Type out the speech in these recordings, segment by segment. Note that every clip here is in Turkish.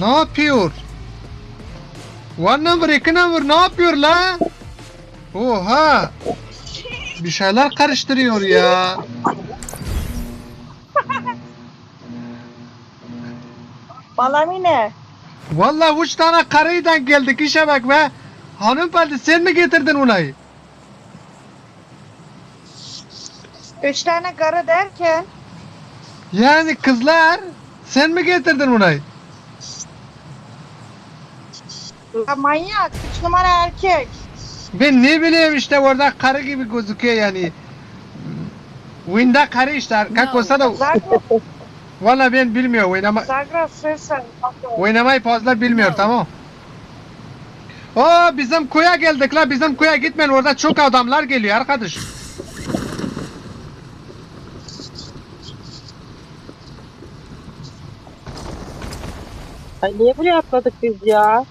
Ne yapıyor? One number, iki number ne yapıyor la? Oha! Bir şeyler karıştırıyor ya. Balamine. Vallahi üç tane karıydan geldik işe bak be. Hanımefendi sen mi getirdin olayı? Üç tane karı derken Yani kızlar sen mi getirdin olayı? ya manyak. Üç numara erkek. Ben ne bileyim işte orada karı gibi gözüküyor yani. Winda karı işte erkek olsa da Zagra, valla ben bilmiyorum oynama, Zagra sırsa. oynamayı fazla bilmiyor tamam. Oo bizim kuya geldik la bizim kuya gitmeyin orada çok adamlar geliyor arkadaş. Ay niye buraya atladık biz ya?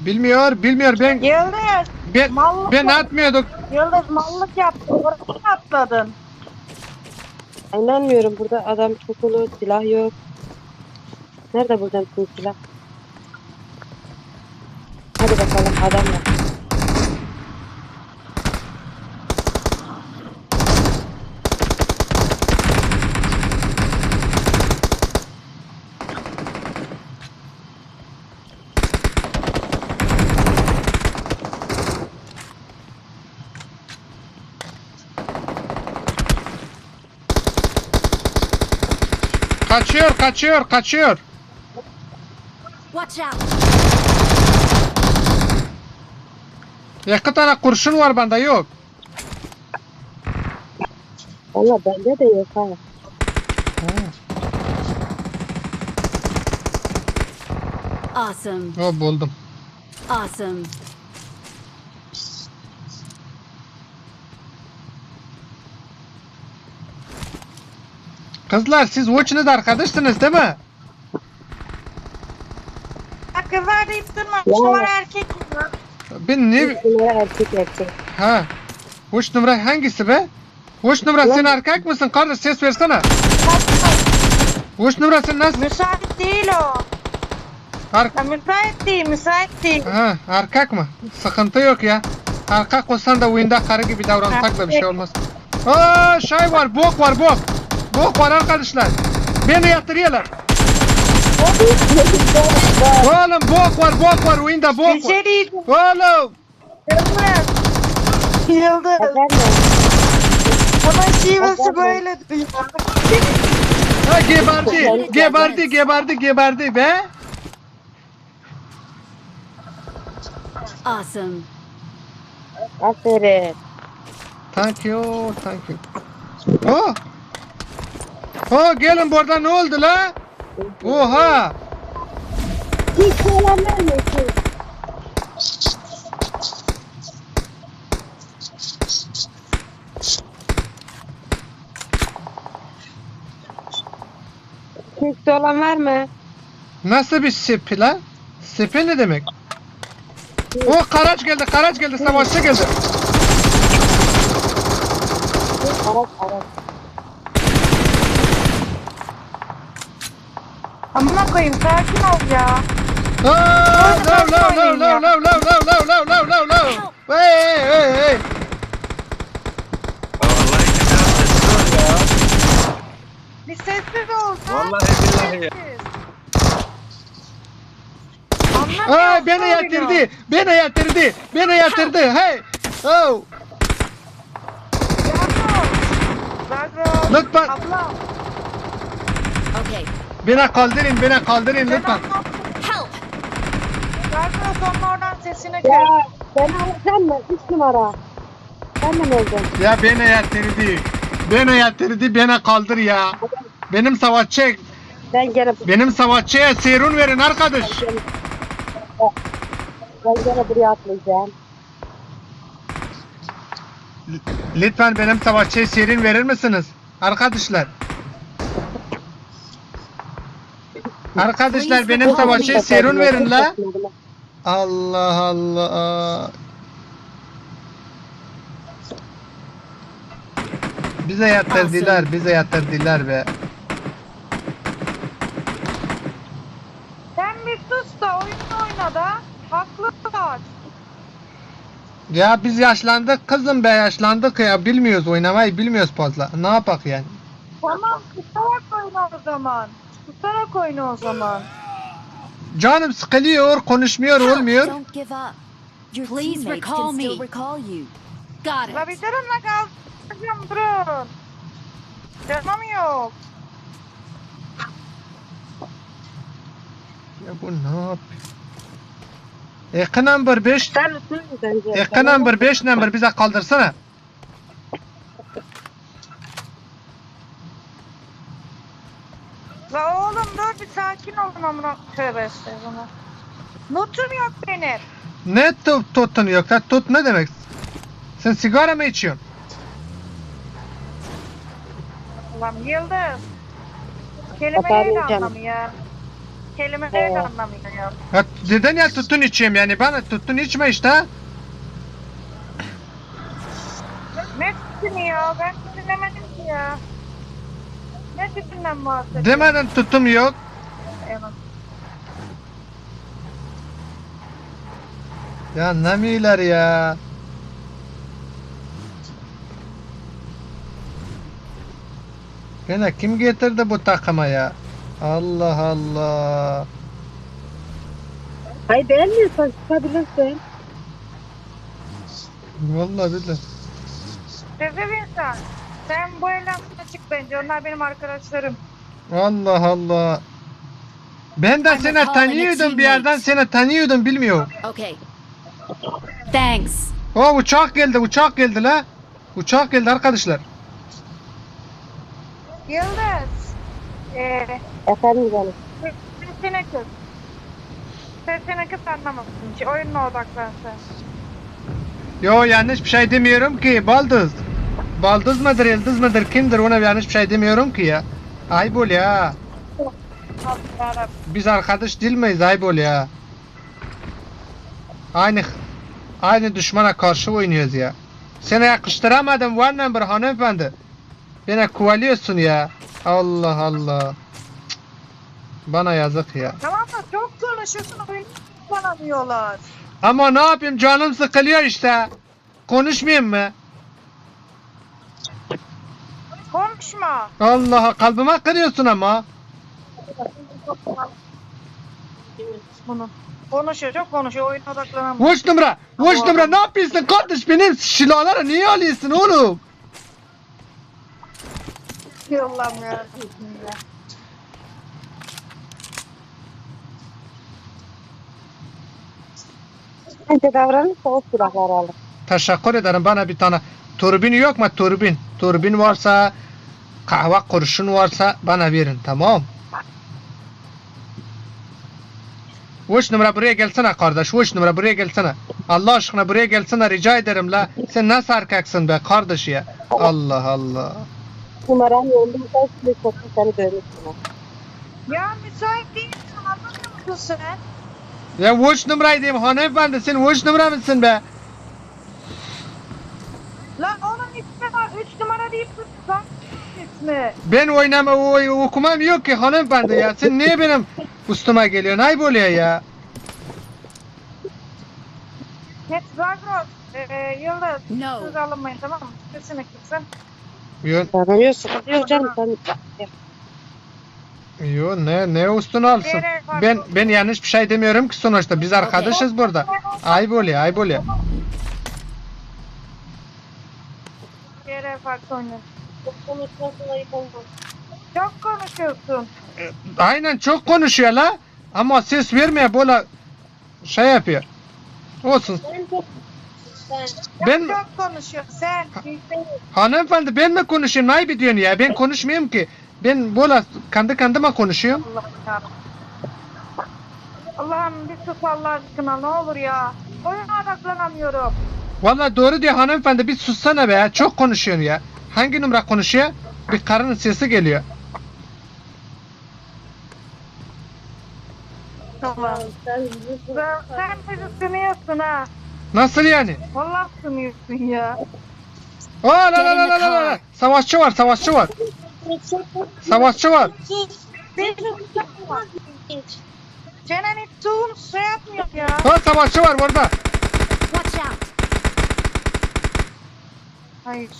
Bilmiyor bilmiyor ben Yıldız. ben, Mallık ben yap- atmıyorduk. Yıldız mallık yaptın. Oraya mı atladın? Ay, İnanmıyorum burada adam çokulu silah yok. Nerede şimdi silah? Hadi bakalım adam var. Kaçıyor kaçıyor kaçıyor. Watch out! İki tane kurşun var bende yok. Valla bende de yok ha. Awesome. O buldum. Awesome. Kızlar siz Watch'ınız arkadaşsınız değil mi? Ya kızlar deyip durma. Üç numara erkek. mi? Ben ne... Numara erkek erkek. Ha. Watch numara hangisi be? Watch numara sen erkek misin? Kardeş ses versene. Watch numara sen nasıl? Müsait değil o. Ar Ya müsait değil, müsait değil. ha, erkek mi? Sıkıntı yok ya. Erkek olsan da oyunda karı gibi davransak da bir şey olmaz. Aa şey var, bok var, bok. Bok var arkadaşlar. Beni yatırıyorlar. Oğlum bok var, bok var, oyunda bok Bir var. şey diyeceğim. Oğlum. Yıldız. Yıldız. Efendim? Bunun şivesi böyle duyuyor. Ha geberdi, geberdi, geberdi, geberdi be. Awesome. Aferin. Thank you, thank you. Oh. Oh gelin burada ne oldu la? Oha. Hiç olan vermiyorsun. Kimse olan var mı? Nasıl bir sipi la? Sipi ne demek? Oh karaç geldi, karaç geldi, savaşçı geldi. Araç araç. Amına koyayım sakin ol ya. Oh, no, no, no, no, no, no, no, no, no, no, no, no. Hey, hey, hey. Vallahi güzel ses var ya. Bir sessiz ol. Vallahi sakin, billahi ya. sessiz. Ay Anlamıyorsun beni oyunu. yatırdı, beni yatırdı, beni yatırdı. Hey. Oh. Zagro. Lütfen. Abla. Okay. Beni kaldırın, beni kaldırın lütfen. Help! Zagro sonun oradan sesini Ya kır. ben alacağım mı? Üç numara. Ben de mi olacağım? Ya beni yatırdı. Beni yatırdı, beni kaldır ya. Benim savaşçı, Ben gene benim savaşçıya serun verin arkadaş. ben gene buraya atlayacağım. Lütfen benim savaşçıya serin verir misiniz? Arkadaşlar. Arkadaşlar benim savaşçıya serun verin la. Allah Allah. Bize yatırdılar, bize yatırdılar be. buna da. Haklılar. Ya biz yaşlandık kızım be yaşlandık ya bilmiyoruz oynamayı bilmiyoruz fazla. Ne yapak yani? Tamam susarak oyna o zaman. Susarak oyna o zaman. Canım sıkılıyor konuşmuyor olmuyor. Don't give up. Your Please teammates recall can still me. recall you. Got La it. bir durun la kalkacağım durun. Canım yok. Ya bu ne yapıyor? Eka number 5 Sen misin bence? Eka number 5 number bize kaldırsana. La oğlum dur bir sakin olun amına tövbe estağfurullah. Notum yok benim. Ne tut, tuttun yok? Ha, Tut ne demek? Sen sigara mı içiyorsun? Ulan Yıldız. Kelime Efendim neyle canım. anlamıyor? Kelime neyle Evet. anlamıyor ya? Ha, neden ya tuttun içeyim yani? Bana tuttun içme işte. Ne sütünü ya? Ben sütü demedim ki ya. Ne sütünden bahsediyorsun? Demeden tuttum yok. Evet. Ya ne miler ya? Gene kim getirdi bu takıma ya? Allah Allah. Hayır beğenmiyorsan çıkabilirsin. Vallahi billahi. Rezil insan. Sen bu evden çık bence. Onlar benim arkadaşlarım. Allah Allah. Ben de I'm seni recalling a tanıyordum bir yerden seni tanıyordum bilmiyorum. Okay. Thanks. O uçak geldi uçak geldi la. Uçak geldi arkadaşlar. Yıldız. Ee, Efendim canım. sesini kız. Sesini kız anlamasın. Oyununa odaklansın. Yo yanlış bir şey demiyorum ki baldız. Baldız mıdır yıldız mıdır kimdir ona yanlış bir şey demiyorum ki ya. Ayıp ol ya. Biz arkadaş değil miyiz ayıp ol ya. Aynı aynı düşmana karşı oynuyoruz ya. Sana yakıştıramadım one number hanımefendi. Beni kovalıyorsun ya. Allah Allah. Cık. Bana yazık ya. Tamam mı? Çok konuşuyorsun. Oyunu kullanamıyorlar. Ama ne yapayım canım sıkılıyor işte. Konuşmayayım mı? Konuşma. Allah kalbime kırıyorsun ama. Bunu. Konuşuyor. Çok konuşuyor. Oyuna odaklanamıyor. Vuş numara. Vuş numara ne yapıyorsun kardeş benim silahları niye alıyorsun oğlum? Allah'ım ya. Bence davranırsa o silahları alır. Teşekkür ederim bana bir tane turbin yok mu turbin? Turbin varsa kahve kurşun varsa bana verin tamam. Vuş numara buraya gelsene kardeş. Vuş numara buraya gelsene. Allah aşkına buraya gelsene rica ederim la. Sen nasıl erkeksin be kardeş ya. Allah Allah. Numaram yolunda şimdi sokun seni dönürsün. Ya müsait değilsin. Anlamıyor musun sen? Ya vuş numarayı diyeyim hanımefendi sen vuş numara mısın be? Lan onun ismi var. Üç numara deyip ismi. Ben oynama o okumam yok ki hanımefendi ya. Sen niye benim üstüme geliyorsun? Ayıp oluyor ya. Net Zagros. Ee, Yıldız. No. Siz alınmayın tamam mı? Sesini kısın. Yo, Davranıyor sıkıntı yok canım. Sen yo ne ne üstüne alsın? Ben ben yanlış bir şey demiyorum ki sonuçta biz arkadaşız burada. Oluyor, ayıp oluyor. Bir yere farklı oynayın. konuşmasına ayıp olmaz. Çok konuşuyorsun. Aynen çok konuşuyor la. Ama ses vermiyor böyle şey yapıyor. Olsun. Ben çok... Sen... Ben Çok konuşuyorsun sen. hanımefendi ben mi konuşayım? Ayıp ediyorsun ya. Ben konuşmuyorum ki. Ben böyle kendi kendime konuşuyorum. Allah'ım bir sus Allah aşkına ne olur ya. Oyuna odaklanamıyorum. Vallahi doğru diyor hanımefendi bir sussana be. Çok konuşuyorsun ya. Hangi numara konuşuyor? Bir karının sesi geliyor. Tamam. Sen bizi sınıyorsun ha. Nasıl yani? Vallahi sınıyorsun ya. Aa la la la la la la. Savaşçı var, savaşçı var. Savaşçı var. Cenan hiç su, şey yapmıyor ya. Ha savaşçı var burada. Watch out! Hayır.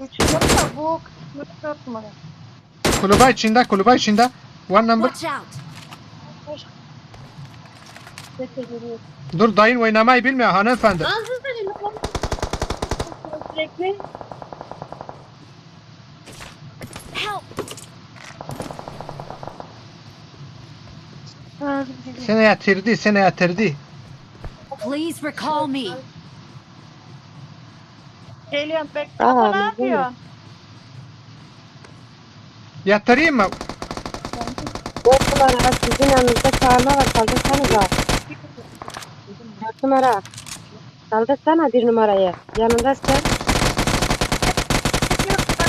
Uçuyor da bu kısmı tutmadı. Kulübe içinde kulübe içinde. One number. Watch out! Dur dayın oynamayı bilmiyor hanımefendi. Sürekli! Seni yatırdı seni yatırdı. Please recall me. Geliyorum bek. Aa, ne yapıyor? Yatırayım mı? dört numara sizin yanınızda çağırma var. Kaldırsanıza. Dört numara. Kaldırsana bir numarayı. Yanında sen. Yok, ben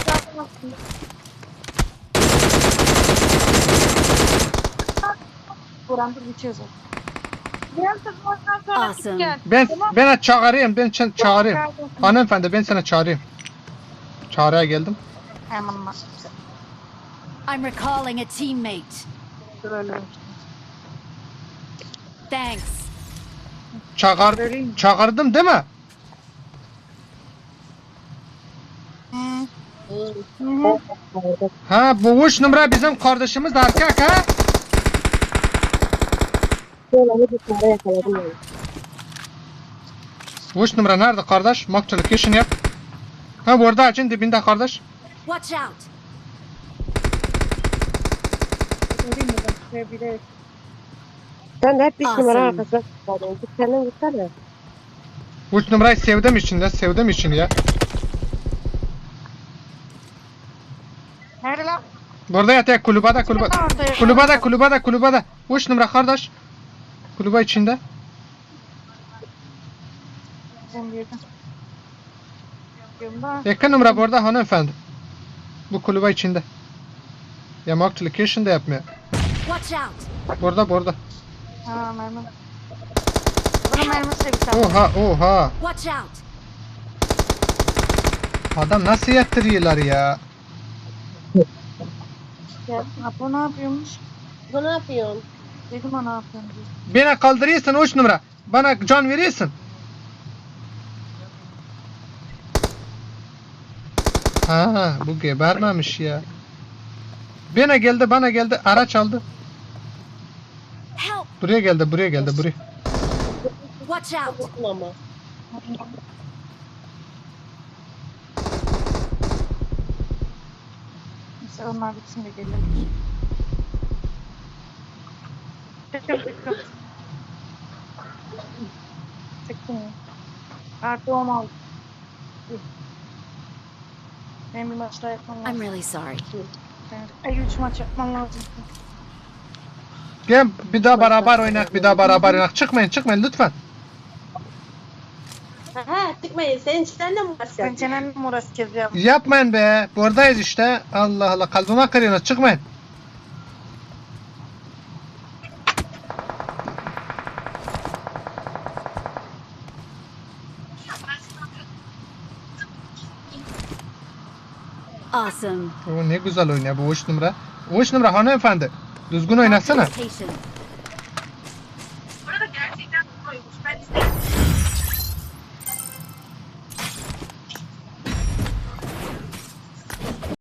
Awesome. Ben ben çağırayım ben ça- çağırayım. Hanımefendi ben sana çağırayım. Çağrıya geldim. I'm recalling a teammate. Thanks. Çağır çağırdım değil mi? Ha bu üç numara bizim kardeşimiz erkek ha? Şöyle bir numara yakaladım yani. Üç numara nerede kardeş? Mark location yap. Ha burada açın dibinde kardeş. Watch out! Sen de hep bir Awesome. numara arkasına tutuyorsun. Git kendin gitsene. Üç numarayı sevdim için de sevdim için ya. Nerede lan? Burada yatıyor kulübede kulübe. Orada ya. Kulübede kulübede kulübede. Üç numara kardeş. Kulübe içinde. Sen girdin. Yolda. Yakın numara burada hanımefendi. Bu kulübe içinde. Ya mark location da yapmıyor. Burada burada. Ha mermi. Bana mermi sevsem. Oha oha. Watch out! Adam nasıl yatırıyorlar ya? Ya, Apo ne yapıyormuş? Bu ne yapıyorsun? Dedim yapıyorsun diye. Beni kaldırıyorsun üç numara. Bana can veriyorsun. Ha bu gebermemiş ya. Bana geldi bana geldi araç aldı. Buraya geldi buraya geldi buraya. Watch out! Onlar bitsin de gelelim. Çıktım çıktım. Çıktım ya. Artı 10 aldım. Benim bir maç daha yapmam I'm lazım. really sorry. Ay 3 maç yapmam lazım. Gel bir daha beraber oynak bir daha beraber oynak. Çıkmayın çıkmayın lütfen. Ha tıkmayın. Senin sen de mi Ben başlayacaksın? çenemle mi uğraşacağız ya? Yapmayın be. Buradayız işte. Allah Allah kalbime kırıyorsunuz çıkmayın. Awesome. O ne güzel oynuyor bu üç numara. Üç numara hanımefendi. Düzgün oynasana.